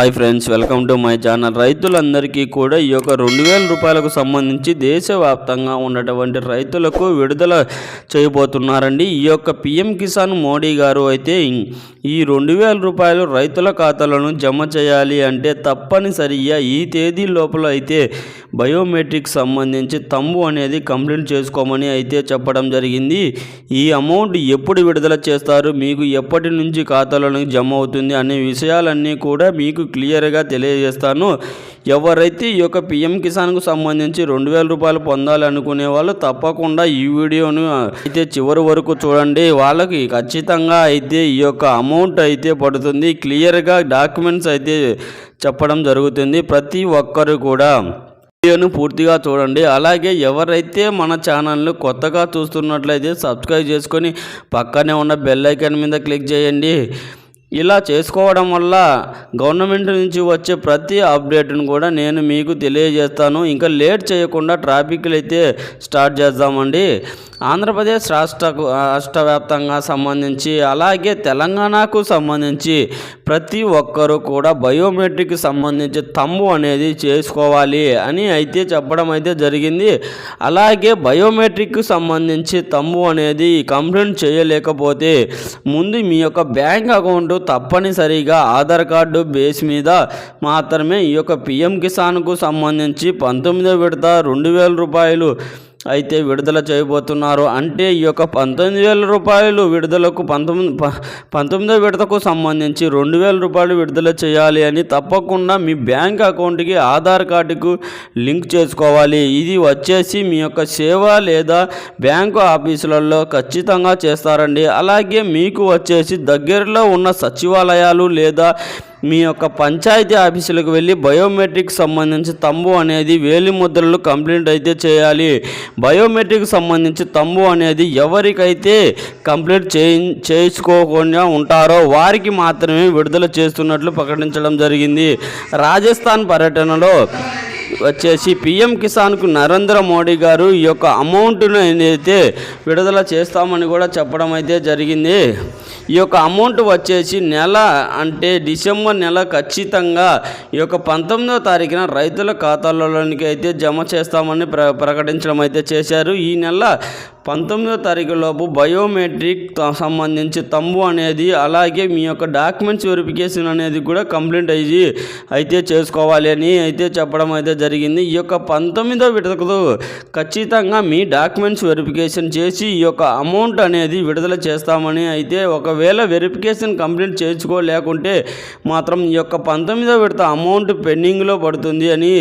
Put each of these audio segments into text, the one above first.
Hi friends welcome to my channel. రైతులందరికీ కూడా ఈ యొక్క రెండు వేల రూపాయలకు సంబంధించి దేశవ్యాప్తంగా ఉన్నటువంటి రైతులకు విడుదల చేయబోతున్నారండి. ఈ యొక్క పిఎం కిసాన్ మోడీ గారు అయితే ఈ రెండు వేల రూపాయలు రైతుల ఖాతాలను జమ చేయాలి అంటే తప్పనిసరిగా ఈ తేదీ లోపల అయితే బయోమెట్రిక్ సంబంధించి తంబు అనేది కంప్లీట్ చేసుకోమని అయితే చెప్పడం జరిగింది. ఈ అమౌంట్ ఎప్పుడు విడుదల చేస్తారు మీకు ఎప్పటి నుంచి ఖాతాలను జమ అవుతుంది అనే విషయాలన్నీ కూడా మీకు క్లియర్గా తెలియజేస్తాను. ఎవరైతే ఈ యొక్క పిఎం కిసాన్కు సంబంధించి రెండు వేల రూపాయలు పొందాలి అనుకునే వాళ్ళు తప్పకుండా ఈ వీడియోను అయితే చివరి వరకు చూడండి. వాళ్ళకి ఖచ్చితంగా అయితే ఈ యొక్క అమౌంట్ అయితే పడుతుంది. క్లియర్గా డాక్యుమెంట్స్ అయితే చెప్పడం జరుగుతుంది. ప్రతి ఒక్కరు కూడా వీడియోను పూర్తిగా చూడండి. అలాగే ఎవరైతే మన ఛానల్ను కొత్తగా చూస్తున్నట్లయితే సబ్స్క్రైబ్ చేసుకొని పక్కనే ఉన్న బెల్ ఐకాన్ మీద క్లిక్ చేయండి. ఇలా చేసుకోవడం వల్ల గవర్నమెంట్ నుంచి వచ్చే ప్రతి అప్డేట్ను కూడా నేను మీకు తెలియజేస్తాను. ఇంకా లేట్ చేయకుండా ట్రాఫిక్లు అయితే స్టార్ట్ చేద్దామండి. ఆంధ్రప్రదేశ్ రాష్ట్ర రాష్ట్ర వ్యాప్తంగా సంబంధించి అలాగే తెలంగాణకు సంబంధించి ప్రతి ఒక్కరూ కూడా బయోమెట్రిక్ సంబంధించి తమ్ము అనేది చేసుకోవాలి అని అయితే చెప్పడం అయితే జరిగింది. అలాగే బయోమెట్రిక్ సంబంధించి తమ్ము అనేది కంప్లైంట్ చేయలేకపోతే ముందు మీ యొక్క బ్యాంక్ అకౌంట్ తప్పనిసరిగా ఆధార్ కార్డు బేస్ మీద మాత్రమే ఈ యొక్క పిఎం కిసాన్కు సంబంధించి పంతొమ్మిదో విడత రెండు వేల రూపాయలు అయితే విడుదల చేయబోతున్నారు. అంటే ఈ యొక్క పంతొమ్మిది వేల రూపాయలు విడుదలకు పంతొమ్మిది ప- పంతొమ్మిదో విడతకు సంబంధించి రెండు వేల రూపాయలు విడుదల చేయాలి అని తప్పకుండా మీ బ్యాంక్ అకౌంట్కి ఆధార్ కార్డుకు లింక్ చేసుకోవాలి. ఇది వచ్చేసి మీ యొక్క సేవ లేదా బ్యాంకు ఆఫీసులలో ఖచ్చితంగా చేస్తారండి. అలాగే మీకు వచ్చేసి దగ్గరలో ఉన్న సచివాలయాలు లేదా మీ యొక్క పంచాయతీ ఆఫీసులకు వెళ్ళి బయోమెట్రిక్ సంబంధించి తంబు అనేది వేలి ముద్రలు కంప్లైంట్ అయితే చేయాలి. బయోమెట్రిక్ సంబంధించి తంబు అనేది ఎవరికైతే కంప్లీట్ చేయి చేసుకోకుండా ఉంటారో వారికి మాత్రమే విడుదల చేస్తున్నట్లు ప్రకటించడం జరిగింది. రాజస్థాన్ పర్యటనలో వచ్చేసి పిఎం కిసాన్కు నరేంద్ర మోడీ గారు ఈ యొక్క అమౌంట్ను అయితే విడుదల చేస్తామని కూడా చెప్పడం అయితే జరిగింది. ఈ యొక్క అమౌంట్ వచ్చేసి నెల అంటే డిసెంబర్ నెల ఖచ్చితంగా ఈ యొక్క పంతొమ్మిదో తారీఖున రైతుల ఖాతాలలోనికి అయితే జమ చేస్తామని ప్ర ప్రకటించడం అయితే చేశారు. ఈ నెల పంతొమ్మిదో తారీఖు లోపు బయోమెట్రిక్ త- సంబంధించి తంబు అనేది అలాగే మీ యొక్క డాక్యుమెంట్స్ వెరిఫికేషన్ అనేది కూడా కంప్లీట్ అయ్యి అయితే చేసుకోవాలి అని అయితే చెప్పడం అయితే జరిగింది. ఈ యొక్క పంతొమ్మిదో విడతకు ఖచ్చితంగా మీ డాక్యుమెంట్స్ వెరిఫికేషన్ చేసి ఈ యొక్క అమౌంట్ అనేది విడుదల చేస్తామని అయితే ఒకవేళ వెరిఫికేషన్ కంప్లీట్ చేసుకోలేకుంటే మాత్రం ఈ యొక్క పంతొమ్మిదో విడత అమౌంట్ పెండింగ్లో పడుతుంది అని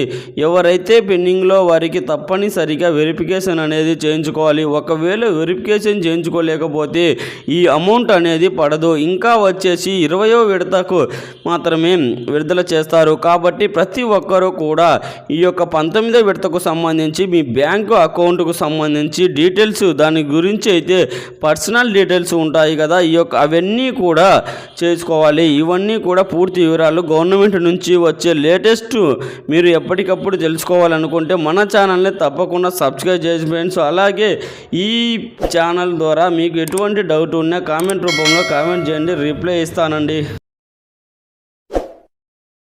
ఎవరైతే పెండింగ్లో వారికి తప్పనిసరిగా వెరిఫికేషన్ అనేది చేయించుకోవాలి. ఒక ఒకవేళ వెరిఫికేషన్ చేయించుకోలేకపోతే ఈ అమౌంట్ అనేది పడదు. ఇంకా వచ్చేసి ఇరవయో విడతకు మాత్రమే విడుదల చేస్తారు. కాబట్టి ప్రతి ఒక్కరూ కూడా ఈ యొక్క పంతొమ్మిదో విడతకు సంబంధించి మీ బ్యాంకు అకౌంట్కు సంబంధించి డీటెయిల్స్ దాని గురించి అయితే పర్సనల్ డీటెయిల్స్ ఉంటాయి కదా. ఈ యొక్క అవన్నీ కూడా చేసుకోవాలి. ఇవన్నీ కూడా పూర్తి వివరాలు గవర్నమెంట్ నుంచి వచ్చే లేటెస్ట్ మీరు ఎప్పటికప్పుడు తెలుసుకోవాలనుకుంటే మన ఛానల్ని తప్పకుండా సబ్స్క్రైబ్ చేసి ఫ్రెండ్స్ అలాగే ఈ ఛానల్ ద్వారా మీకు ఎటువంటి డౌట్ ఉన్నా కామెంట్ రూపంలో కామెంట్ చేయండి రిప్లై ఇస్తానండి.